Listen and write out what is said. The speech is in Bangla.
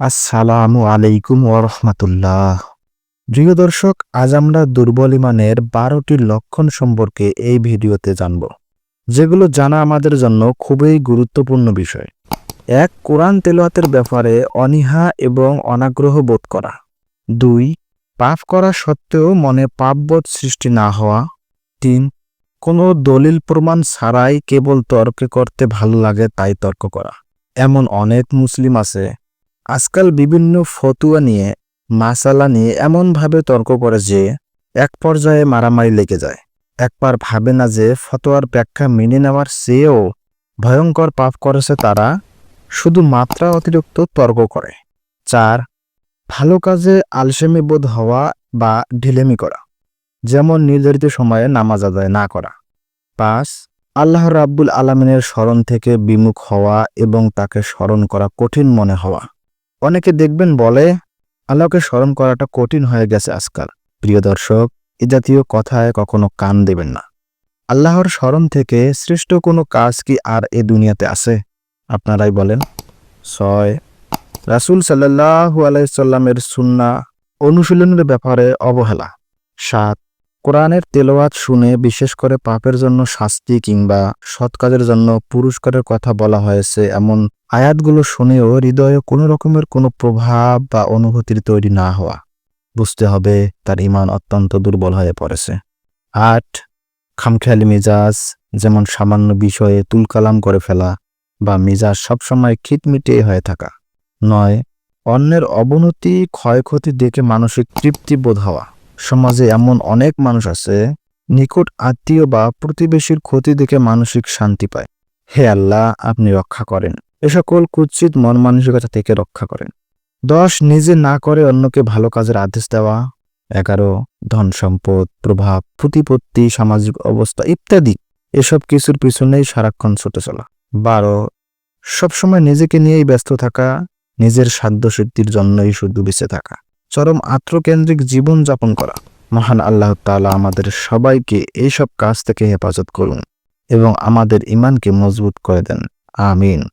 আসসালামু আলাইকুম ওরহমাতুল্লাহ প্রিয় দর্শক, আজ আমরা দুর্বল ইমানের বারোটি লক্ষণ সম্পর্কে এই ভিডিওতে জানব, যেগুলো জানা আমাদের জন্য খুবই গুরুত্বপূর্ণ বিষয়। এক, কোরআন তেলাওয়াতের ব্যাপারে অনীহা এবং অনাগ্রহ বোধ করা। দুই, পাপ করা সত্ত্বেও মনে পাপবোধ সৃষ্টি না হওয়া। তিন, কোনো দলিল প্রমাণ ছাড়াই কেবল তর্ক করতে ভালো লাগে তাই তর্ক করা। এমন অনেক মুসলিম আছে আজকাল বিভিন্ন ফতুয়া নিয়ে, মাসালা নিয়ে এমনভাবে তর্ক করে যে, এক পর্যায়ে মারামারি লেগে যায়। একবার ভাবে না যে, ফতোয়ার ব্যাখ্যা মেনে নেওয়ার চেয়েও ভয়ঙ্কর পাপ করেছে তারা, শুধু মাত্রা অতিরিক্ত তর্ক করে। চার, ভালো কাজে আলসেমি বোধ হওয়া বা ঢিলেমি করা, যেমন নির্ধারিত সময়ে নামাজ আদায় না করা। পাঁচ, আল্লাহ রাব্বুল আলমিনের স্মরণ থেকে বিমুখ হওয়া এবং তাকে স্মরণ করা কঠিন মনে হওয়া। অনেকে দেখবেন বলে, আল্লাহকে স্মরণ করাটা কঠিন হয়ে গেছে আজকাল। প্রিয় দর্শক, এ জাতীয় কথায় কখনো কান দেবেন না। আল্লাহর স্মরণ থেকে শ্রেষ্ঠ কোনো কাজ কি আর এ দুনিয়াতে আছে? আপনারাই বলেন। ছয়, রাসূল সাল্লাহু আলাইসাল্লামের সুন্না অনুশীলনের ব্যাপারে অবহেলা। সাত, কোরআনের তেলাওয়াত শুনে বিশেষ করে পাপের জন্য শাস্তি কিংবা সৎ কাজের জন্য পুরস্কারের কথা বলা হয়েছে এমন আয়াতগুলো শুনেও হৃদয়ে কোনো রকমের কোনো প্রভাব বা অনুভূতির তৈরি না হওয়া। বুঝতে হবে তার ইমান অত্যন্ত দুর্বল হয়ে পড়েছে। আট, খামখেয়ালি মেজাজ যেমন সামান্য বিষয়ে তুলকালাম করে ফেলা বা মেজাজ সবসময় খিটমিটে হয়ে থাকা। নয়, অন্যের অবনতি, ক্ষয়ক্ষতি দেখে মানসিক তৃপ্তি বোধ হওয়া। সমাজে এমন অনেক মানুষ আছে, নিকট আত্মীয় বা প্রতিবেশীর ক্ষতি দেখে মানসিক শান্তি পায়। হে আল্লাহ, আপনি রক্ষা করেন। এ সকল কুৎসিত মন মানসিকতা থেকে রক্ষা করেন। দশ, নিজে না করে অন্যকে ভালো কাজের আদেশ দেওয়া। এগারো, ধন সম্পদ, প্রভাব, প্রতিপত্তি, সামাজিক অবস্থা ইত্যাদি। এসব কিছুর পিছনেই সারাক্ষণ ছুটে চলা। বারো, সবসময় নিজেকে নিয়েই ব্যস্ত থাকা, নিজের সাধ্য সিদ্ধির জন্যই শুধু বেঁচে থাকা। চরম আত্মকেন্দ্রিক জীবন যাপন করা। মহান আল্লাহ তাআলা আমাদের সবাইকে এইসব কাজ থেকে হেফাজত করুন এবং আমাদের ইমানকে মজবুত করে দেন। আমিন।